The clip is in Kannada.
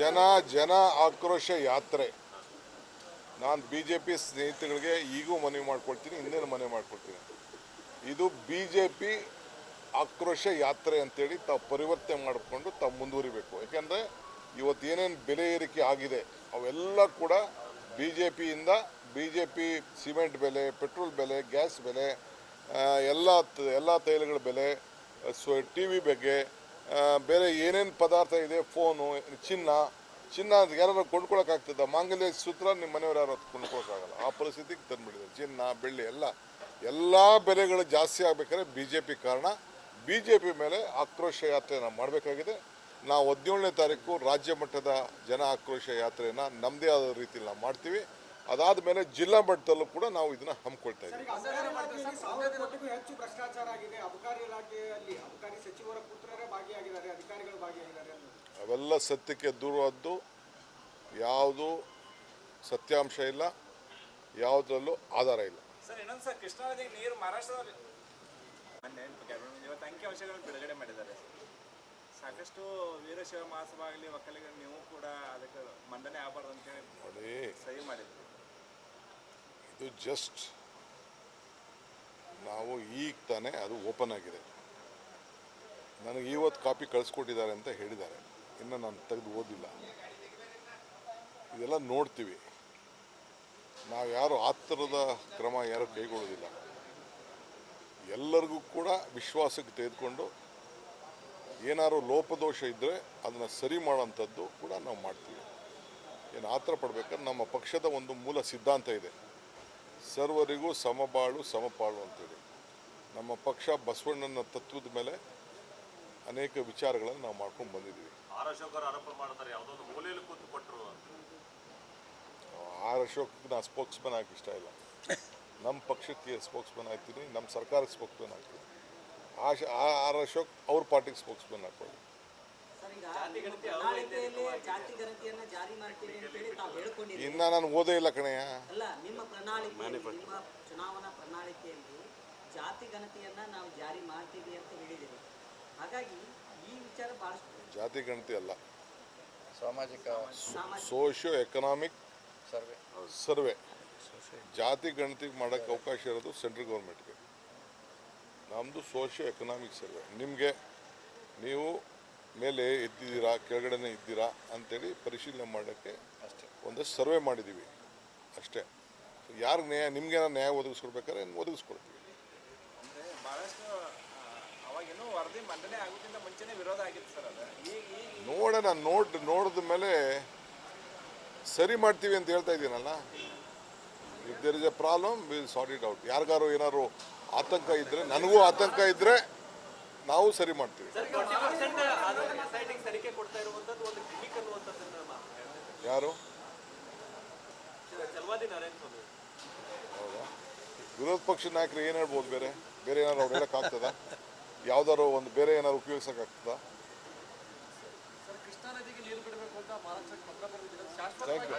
ಜನ ಜನ ಆಕ್ರೋಶ ಯಾತ್ರೆ. ನಾನು ಬಿ ಜೆ ಪಿ ಸ್ನೇಹಿತಗಳಿಗೆ ಈಗೂ ಮನವಿ ಮಾಡ್ಕೊಳ್ತೀನಿ, ಇನ್ನೇನು ಮನವಿ ಮಾಡ್ಕೊಳ್ತೀನಿ. ಇದು ಬಿ ಜೆ ಪಿ ಆಕ್ರೋಶ ಯಾತ್ರೆ ಅಂತೇಳಿ ತಾವು ಪರಿವರ್ತನೆ ಮಾಡಿಕೊಂಡು ತಾವು ಮುಂದುವರಿಬೇಕು. ಯಾಕೆಂದರೆ ಇವತ್ತು ಏನೇನು ಬೆಲೆ ಏರಿಕೆ ಆಗಿದೆ, ಅವೆಲ್ಲ ಕೂಡ ಬಿ ಜೆ ಪಿಯಿಂದ ಬಿ ಜೆ ಪಿ ಸಿಮೆಂಟ್ ಬೆಲೆ, ಪೆಟ್ರೋಲ್ ಬೆಲೆ, ಗ್ಯಾಸ್ ಬೆಲೆ ಎಲ್ಲ ಎಲ್ಲ ತೈಲಗಳ ಬೆಲೆ, ಸೊ ಟಿ ವಿ ಬಗ್ಗೆ ಬೇರೆ ಏನೇನು ಪದಾರ್ಥ ಇದೆ? ಫೋನು, ಚಿನ್ನ. ಚಿನ್ನ ಯಾರು ಕೊಂಡ್ಕೊಳಕ್ಕಾಗ್ತದ ಮಾಂಗಲ್ಯ ಸೂತ್ರ ನಿಮ್ಮ ಮನೆಯವ್ರು ಯಾರು ಕೊಂಡ್ಕೊಳಕ್ಕಾಗಲ್ಲ ಆ ಪರಿಸ್ಥಿತಿಗೆ ತಂದುಬಿಟ್ಟಿದೆ ಚಿನ್ನ, ಬೆಳ್ಳಿ, ಎಲ್ಲ ಎಲ್ಲ ಬೆಲೆಗಳು ಜಾಸ್ತಿ ಆಗ್ಬೇಕಾದ್ರೆ ಬಿ ಜೆ ಪಿ ಕಾರಣ. ಬಿ ಜೆ ಪಿ ಮೇಲೆ ಆಕ್ರೋಶ ಯಾತ್ರೆಯನ್ನು ಮಾಡಬೇಕಾಗಿದೆ. ನಾವು ಹದಿನೇಳನೇ ತಾರೀಕು ರಾಜ್ಯ ಮಟ್ಟದ ಜನ ಆಕ್ರೋಶ ಯಾತ್ರೆಯನ್ನು ನಮ್ಮದೇ ಆದ ರೀತಿಯಲ್ಲಿ ನಾವು ಮಾಡ್ತೀವಿ. ಅದಾದ ಮೇಲೆ ಜಿಲ್ಲಾ ಮಟ್ಟದಲ್ಲೂ ಕೂಡ ನಾವು ಇದನ್ನ ಹಮ್ಮಿಕೊಳ್ತಾ ಇದ್ದೀವಿ. ಅವೆಲ್ಲ ಸತ್ಯಕ್ಕೆ ದೂರವಾದ್ದು. ಯಾವುದು ಸತ್ಯಾಂಶ ಇಲ್ಲ ಯಾವುದರಲ್ಲೂ ಆಧಾರ ಇಲ್ಲ. ಬಿಡುಗಡೆ ಮಾಡಿದ್ದಾರೆ. ಸಾಕಷ್ಟು ವೀರಶೈವ ಮಹಾಸಭಾ ಆಗಲಿ ಒಕ್ಕಲಿಗರು ನೀವು ಕೂಡ ಅದಕ್ಕೆ ಮಂಡನೆ ಆಗಬಾರ್ದು ಅಂತೇಳಿ ಹೇಳಿ ಸಹಿ ಮಾಡಿದ್ರಿ. ಇದು ಜಸ್ಟ್ ನಾವು ಈಗ ತಾನೇ ಅದು ಓಪನ್ ಆಗಿದೆ. ನನಗೆ ಇವತ್ತು ಕಾಪಿ ಕಳಿಸ್ಕೊಟ್ಟಿದ್ದಾರೆ ಅಂತ ಹೇಳಿದ್ದಾರೆ. ಇನ್ನು ನಾನು ತೆಗೆದು ಓದಿಲ್ಲ. ಇದೆಲ್ಲ ನೋಡ್ತೀವಿ. ನಾವು ಯಾರು ಆ ಕ್ರಮ ಯಾರು ಕೈಗೊಳ್ಳೋದಿಲ್ಲ. ಎಲ್ಲರಿಗೂ ಕೂಡ ವಿಶ್ವಾಸಕ್ಕೆ ತೆಗೆದುಕೊಂಡು ಏನಾದ್ರು ಲೋಪದೋಷ ಇದ್ದರೆ ಅದನ್ನು ಸರಿ ಮಾಡೋಂಥದ್ದು ಕೂಡ ನಾವು ಮಾಡ್ತೀವಿ. ಏನು ಆತರ ಪಡ್ಬೇಕಾದ್ರೆ ನಮ್ಮ ಪಕ್ಷದ ಒಂದು ಮೂಲ ಸಿದ್ಧಾಂತ ಇದೆ. ಸರ್ವರಿಗೂ ಸಮಬಾಳು ಸಮಪಾಳು ಅಂತೇಳಿ. ನಮ್ಮ ಪಕ್ಷ ಬಸವಣ್ಣನ ತತ್ವದ ಮೇಲೆ ಅನೇಕ ವಿಚಾರಗಳನ್ನು ನಾವು ಮಾಡ್ಕೊಂಡು ಬಂದಿದ್ದೀವಿ. ಆರ್ ಅಶೋಕ್ ನಾ ಸ್ಪೋಕ್ಸ್ ಮ್ಯಾನ್ ನಾನು ಇಷ್ಟ ಇಲ್ಲ. ನಮ್ಮ ಪಕ್ಷಕ್ಕೆ ಸ್ಪೋಕ್ಸ್ ಮ್ಯಾನ್ ಆಗ್ತೀನಿ ನಮ್ಮ ಸರ್ಕಾರಕ್ಕೆ ಸ್ಪೋಕ್ಸ್ಮನ್ ಆಗ್ತೀನಿ ಆಶ ಆ- ಆರ್ ಅಶೋಕ್ ಅವ್ರ ಪಾರ್ಟಿಗೆ ಸ್ಪೋಕ್ಸ್ ಮ್ಯಾನ್ ಹಾಕೊಳ್ಳಿ ಇನ್ನು ನಾನು ಓದೇ ಇಲ್ಲ ಕಣೆಯ ಅಲ್ಲ ನಿಮ್ಮ ಪ್ರಣಾಳಿಕೆಯಲ್ಲಿ ನಿಮ್ಮ ಚುನಾವಣಾ ಪ್ರಣಾಳಿಕೆಯಲ್ಲಿ ಜಾತಿ ಗಣತಿಯನ್ನ ನಾವು ಜಾರಿ ಮಾಡ್ತೀವಿ ಅಂತ ಹೇಳಿದ್ದೀರಿ. ಹಾಗಾಗಿ ಈ ವಿಚಾರ ಬಹಳಷ್ಟು ಜಾತಿ ಗಣತಿ ಅಲ್ಲ. ಸಾಮಾಜಿಕ ಸಾಮಾಜಿಕ ಸೋಷಿಯೋ ಎಕನಾಮಿಕ್ ಸರ್ವೆ. ಸರ್ವೆ. ಜಾತಿ ಗಣತಿ ಮಾಡೋಕ್ಕೆ ಅವಕಾಶ ಇರೋದು ಸೆಂಟ್ರಲ್ ಗೌರ್ಮೆಂಟ್ಗೆ. ನಮ್ಮದು ಸೋಷಿಯೋ ಎಕನಾಮಿಕ್ ಸರ್ವೆ. ನಿಮಗೆ ನೀವು ಮೇಲೆ ಎದ್ದಿದ್ದೀರಾ ಕೆಳಗಡೆನೇ ಇದ್ದೀರಾ ಅಂತೇಳಿ ಪರಿಶೀಲನೆ ಮಾಡೋಕ್ಕೆ ಅಷ್ಟೇ. ಒಂದು ಸರ್ವೆ ಮಾಡಿದ್ದೀವಿ. ಅಷ್ಟೇ. ಯಾರಿಗೆ ನ್ಯಾಯ ನಿಮ್ಗೆ ನ್ಯಾಯ ಒದಗಿಸ್ಕೊಡ್ಬೇಕಾದ್ರೆ ಒದಗಿಸ್ಕೊಡ್ತೀವಿ. ನೋಡೋಣ ನೋಡ್ ನೋಡಿದ ಮೇಲೆ ಸರಿ ಮಾಡ್ತೀವಿ ಅಂತ ಹೇಳ್ತಾ ಇದ್ದೀನಲ್ಲ? If there is a problem will sort it out ಯಾರಿಗಾರು ಏನಾದ್ರು ಆತಂಕ ಇದ್ದರೆ ನನಗೂ ಆತಂಕ ಇದ್ದರೆ ನಾವು ಸರಿ ಮಾಡ್ತೀವಿ. ಸೈಟಿಗೆ ತನಿಖೆ ಕೊಡ್ತಾ ಇರುವಂತದ್ದು ಒಂದು ಗಿಮಿಕ್ ಅನ್ನುವಂಥದ್ದನ್ನ ಯಾರು? ಚಲವಾದಿ ನರೇಂದ್ರ ಸ್ವಾಮಿ. ಹೌದಾ? ವಿರೋಧ ಪಕ್ಷದ ನಾಯಕರು ಏನು ಹೇಳ್ಬೋದು ಬೇರೆ? ಬೇರೆ ಏನಾದ್ರು ಅವ್ರು ಹೇಳೋಕ್ಕಾಗ್ತದ ಯಾವ್ದಾರು ಒಂದು ಬೇರೆ ಏನಾದ್ರು ಉಪಯೋಗಿಸೋಕ್ಕಾಗ್ತದ ಸರ್ ಕೃಷ್ಣಾ ನದಿಗೆ ನೀರು ಬಿಡಬೇಕು ಅಂತ ಮಹಾರಾಷ್ಟ್ರಕ್ಕೆ ಪತ್ರ ಬರೆದಿದ್ದಾರೆ ಶಾಶ್ವತ ಥ್ಯಾಂಕ್ ಯು